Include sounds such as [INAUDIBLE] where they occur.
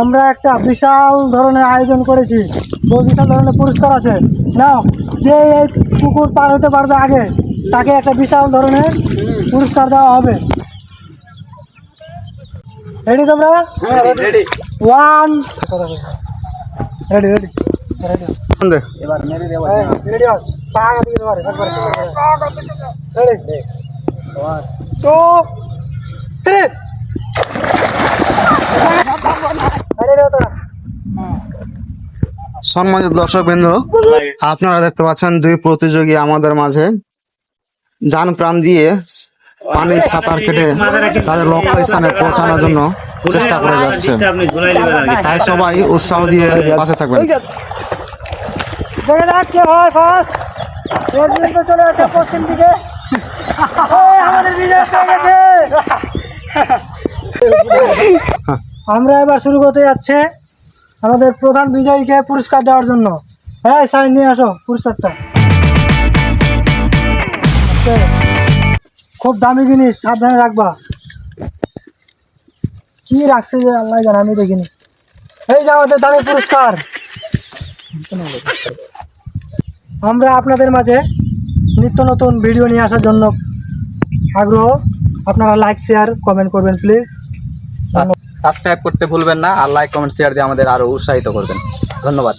আমরা একটা বিশাল ধরনের আয়োজন করেছি। বহু বিশাল ধরনের পুরস্কার আছে। নাও যে এই পুকুর পার হতে পারবে আগে তাকে একটা বিশাল ধরনের পুরস্কার দেওয়া হবে। রেডি তোমরা? ওয়ান রেডি রেডি রেডি এবার রেডি রেডি সম্মানিত দর্শক বিন্দু আপনারা দেখতে পাচ্ছেন দুই প্রতিযোগী আমাদের মাঝে। যান প্রাণ দিয়ে পানির সাঁতার কেটে তাদের লক্ষ্য স্থানে পৌঁছানোর জন্য চেষ্টা করে যাচ্ছে। তাই সবাই উৎসাহ দিয়ে পাশে থাকবেন। হয় চলে আসে পশ্চিম দিকে। [LAUGHS] [LAUGHS] আমরা এবার শুরু করতে যাচ্ছে আমাদের প্রধান বিজয়ীকে পুরস্কার দেওয়ার জন্য। হ্যাঁ সাইন নিয়ে আসো পুরস্কারটা। খুব দামি জিনিস, সাবধানে রাখবা। কি রাখছে যে আল্লাহ জানে, আমি দেখিনি। এই যে আমাদের দামি পুরস্কার। আমরা আপনাদের মাঝে নিত্য নতুন ভিডিও নিয়ে আসার জন্য আগ্রহ, আপনারা লাইক শেয়ার কমেন্ট করবেন প্লিজ সাবস্ক্রাইব করতে ভুলবেন না, আর লাইক কমেন্ট শেয়ার দিয়ে আমাদের আরও উৎসাহিত করবেন। ধন্যবাদ।